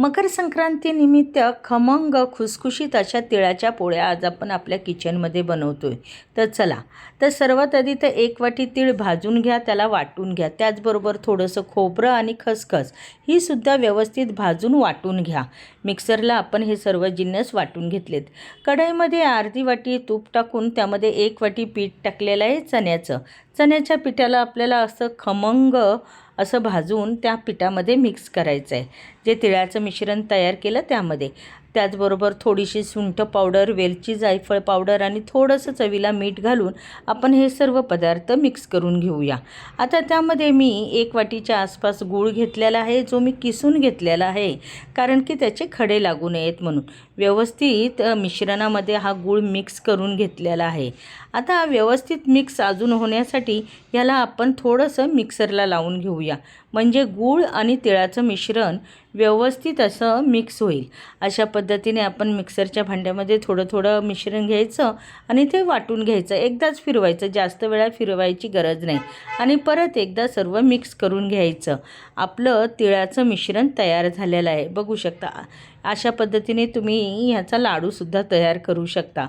मकर संक्रांतीनिमित्त खमंग खुसखुशीत अशा तिळाच्या पोळ्या आज आपण आपल्या किचनमध्ये बनवतो आहे तर चला तर सर्वात आधी तर एक वाटी तीळ भाजून घ्या त्याला वाटून घ्या. त्याचबरोबर थोडंसं खोबरं आणि खसखस ही सुद्धा व्यवस्थित भाजून वाटून घ्या. मिक्सरला आपण हे सर्व जिन्नस वाटून घेतलेत. कढईमध्ये अर्धी वाटी तूप टाकून त्यामध्ये एक वाटी पीठ टाकलेलं आहे चण्याचं. चण्याच्या पिठाला आपल्याला असं खमंग असं भाजून त्या पिठामध्ये मिक्स करायचं आहे. जे तिळाचं मिश्रण तयार केलं त्यामध्ये. त्याचबरोबर थोडीशी सुंठ पावडर वेलची जायफळ पावडर आणि थोडंसं चवीला मीठ घालून आपण हे सर्व पदार्थ मिक्स करून घेऊया. आता त्यामध्ये मी एक वाटीच्या आसपास गूळ घेतलेला आहे जो मी किसून घेतलेला आहे कारण की त्याचे खडे लागू नयेत म्हणून. व्यवस्थित मिश्रणामध्ये हा गूळ मिक्स करून घेतलेला आहे. आता व्यवस्थित मिक्स अजून होण्यासाठी ह्याला आपण थोडंसं मिक्सरला लावून घेऊया. म्हणजे गूळ आणि तिळाचं मिश्रण व्यवस्थित असं मिक्स होईल. अशा पद्धतीने आपण मिक्सरच्या भांड्यामध्ये थोडं थोडं मिश्रण घ्यायचं आणि ते वाटून घ्यायचं. एकदाच फिरवायचं. जास्त वेळा फिरवायची गरज नाही. आणि परत एकदा सर्व मिक्स करून घ्यायचं. आपलं तिळाचं मिश्रण तयार झालेलं आहे. बघू शकता. अशा पद्धतीने तुम्ही ह्याचा लाडूसुद्धा तयार करू शकता.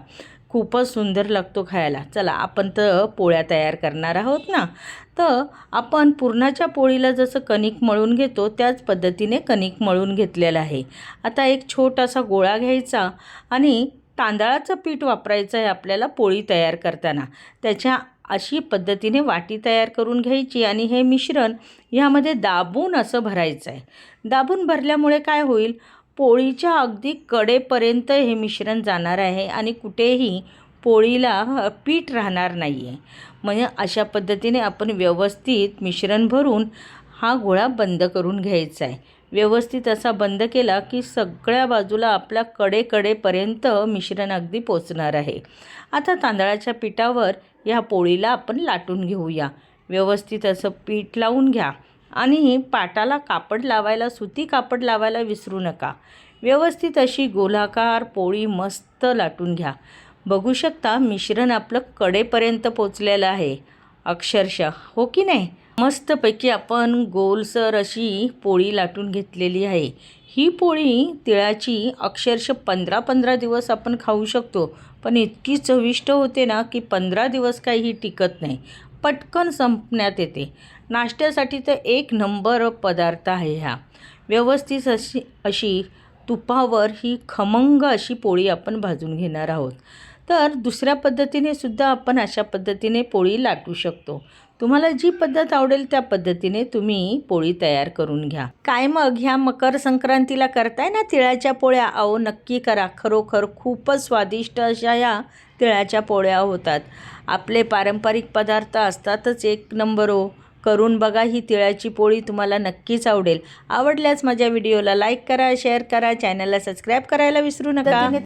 खूपच सुंदर लागतो खायला. चला आपण तर पोळ्या तयार करणार आहोत ना? तर आपण पुरणाच्या पोळीला जसं कणिक मळून घेतो त्याच पद्धतीने कणिक मळून घेतलेलं आहे. आता एक छोटासा गोळा घ्यायचा आणि तांदळाचं पीठ वापरायचं आहे आपल्याला पोळी तयार करताना. त्याच्या अशी पद्धतीने वाटी तयार करून घ्यायची आणि हे मिश्रण ह्यामध्ये दाबून असं भरायचं आहे. दाबून भरल्यामुळे काय होईल? पोळीच्या अगदी कडेपर्यंत हे मिश्रण जाणार आहे आणि कुठेही पोळीला पीठ राहणार नाही आहे म्हणजे अशा पद्धतीने आपण व्यवस्थित मिश्रण भरून हा गोळा बंद करून घ्यायचा आहे. व्यवस्थित असा बंद केला की सगळ्या बाजूला आपल्या कडेकडेपर्यंत मिश्रण अगदी पोचणार आहे. आता तांदळाच्या पिठावर ह्या पोळीला आपण लाटून घेऊया. व्यवस्थित असं पीठ लावून घ्या. आणि पाटाला कापड लावायला सुती कापड लावायला विसरू नका. व्यवस्थित अशी गोलाकार पोळी मस्त लाटून घ्या. बघू शकता मिश्रण आपलं कडेपर्यंत पोचलेलं आहे. अक्षरशः हो की नाही? मस्तपैकी आपण गोलसर अशी पोळी लाटून घेतलेली आहे. ही पोळी तिळाची अक्षरशः पंधरा पंधरा दिवस आपण खाऊ शकतो. पण इतकी चविष्ट होते ना की पंधरा दिवस काही ही टिकत नाही. पटकन संपण्यात येते. नाश्त्यासाठी तर एक नंबर पदार्थ आहे ह्या व्यवस्थित अशी अशी तुपावर ही खमंग अशी पोळी आपण भाजून घेणार आहोत. तर दुसऱ्या पद्धतीने सुद्धा आपण अशा पद्धतीने पोळी लाटू शकतो. तुम्हाला जी पद्धत आवडेल त्या पद्धतीने तुम्ही पोळी तयार करून घ्या. काय मग? ह्या मकर संक्रांतीला करताय ना तिळाच्या पोळ्या? अहो नक्की करा. खरोखर खूपच स्वादिष्ट अशा या तिळाच्या पोळ्या होतात. आपले पारंपरिक पदार्थ असतातच एक नंबर हो करून बघा ही तिळाची पोळी तुम्हाला नक्कीच आवडेल. आवडल्यास माझ्या व्हिडिओला लाईक करा शेअर करा चॅनलला सबस्क्राईब करायला विसरू नका.